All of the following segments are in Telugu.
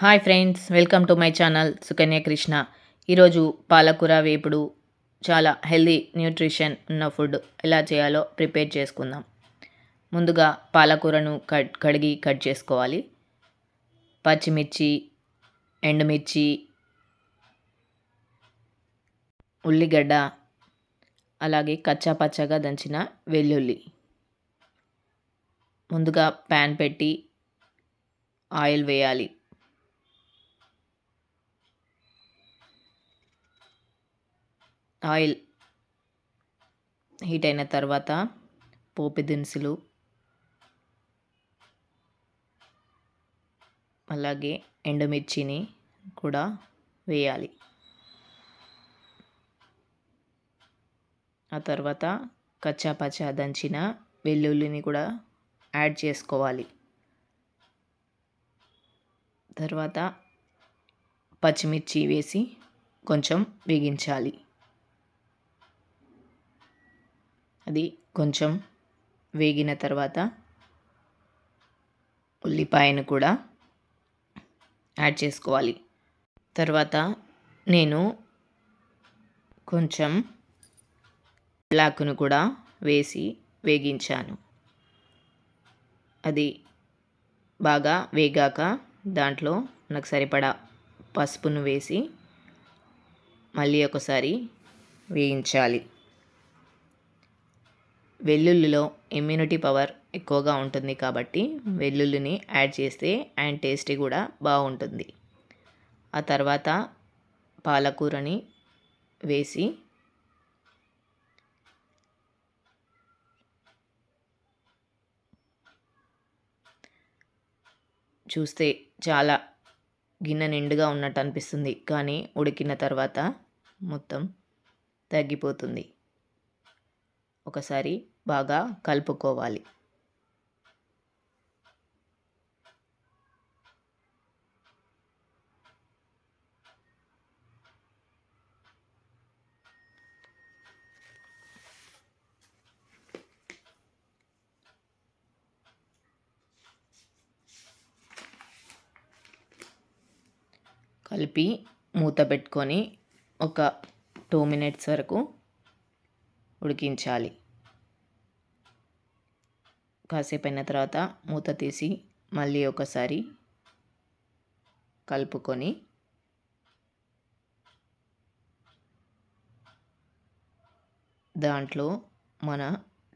Hi friends welcome to my channel Sukanya Krishna. ఈరోజు పాలకూర వేపుడు చాలా హెల్దీ న్యూట్రిషన్ ఉన్న ఫుడ్ ఎలా చేయాలో ప్రిపేర్ చేసుకుందాం. ముందుగా పాలకూరను కట్ కడిగి కట్ చేసుకోవాలి. పచ్చిమిర్చి ఎండుమిర్చి ఉల్లిగడ్డ అలాగే కచ్చా పచ్చగా దంచిన వెల్లుల్లి. ముందుగా ప్యాన్ పెట్టి ఆయిల్ వేయాలి. ఆయిల్ హీట్ అయిన తర్వాత పోపు దినుసులు అలాగే ఎండుమిర్చిని కూడా వేయాలి. ఆ తర్వాత కచ్చా పచ్చా దంచిన వెల్లుల్లిని కూడా యాడ్ చేసుకోవాలి. తర్వాత పచ్చిమిర్చి వేసి కొంచెం వేగించాలి. అది కొంచెం వేగిన తర్వాత ఉల్లిపాయను కూడా యాడ్ చేసుకోవాలి. తర్వాత నేను కొంచెం బ్లాక్ను కూడా వేసి వేగించాను. అది బాగా వేగాక దాంట్లో నాకు సరిపడా పసుపును వేసి మళ్ళీ ఒకసారి వేయించాలి. వెల్లుల్లిలో ఇమ్యూనిటీ పవర్ ఎక్కువగా ఉంటుంది కాబట్టి వెల్లుల్లిని యాడ్ చేస్తే అండ్ టేస్టీ కూడా బాగుంటుంది. ఆ తర్వాత పాలకూరని వేసి చూస్తే చాలా గిన్నె నిండుగా ఉన్నట్టు అనిపిస్తుంది కానీ ఉడికిన తర్వాత మొత్తం తగ్గిపోతుంది. ఒకసారి బాగా కలుపుకోవాలి. కలిపి మూత పెట్టుకొని ఒక టూ మినిట్స్ వరకు ఉడికించాలి. కాసేపు అయిన తర్వాత మూత తీసి మళ్ళీ ఒకసారి కలుపుకొని దాంట్లో మన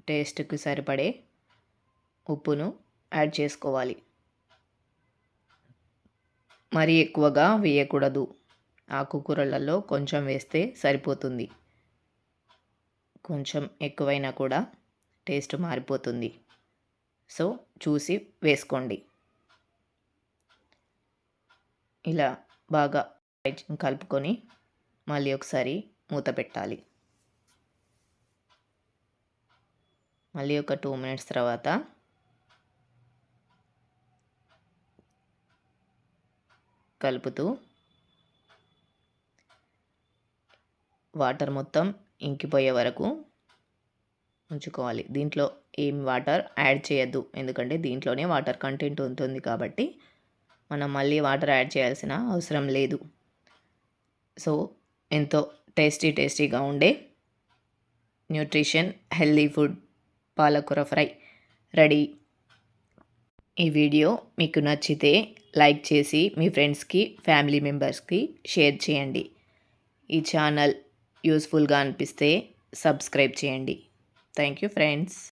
టేస్ట్కి సరిపడే ఉప్పును యాడ్ చేసుకోవాలి. మరీ ఎక్కువగా వేయకూడదు. ఆకుకూరలలో కొంచెం వేస్తే సరిపోతుంది. కొంచెం ఎక్కువైనా కూడా టేస్ట్ మారిపోతుంది. సో చూసి వేసుకోండి. ఇలా బాగా కలుపుకొని మళ్ళీ ఒకసారి మూత పెట్టాలి. మళ్ళీ ఒక టూ మినిట్స్ తర్వాత కలుపుతూ వాటర్ మొత్తం ఇంకిపోయే వరకు ఉంచుకోవాలి. దీంట్లో ఏం వాటర్ యాడ్ చేయొద్దు. ఎందుకంటే దీంట్లోనే వాటర్ కంటెంట్ ఉంటుంది కాబట్టి మనం మళ్ళీ వాటర్ యాడ్ చేయాల్సిన అవసరం లేదు. సో ఎంతో టేస్టీ టేస్టీగా ఉండే న్యూట్రిషన్ హెల్దీ ఫుడ్ పాలకూర ఫ్రై రెడీ. ఈ వీడియో మీకు నచ్చితే లైక్ చేసి మీ ఫ్రెండ్స్కి ఫ్యామిలీ మెంబర్స్కి షేర్ చేయండి. ఈ ఛానల్ యూస్ఫుల్గా అనిపిస్తే సబ్స్క్రైబ్ చేయండి. Thank you, friends.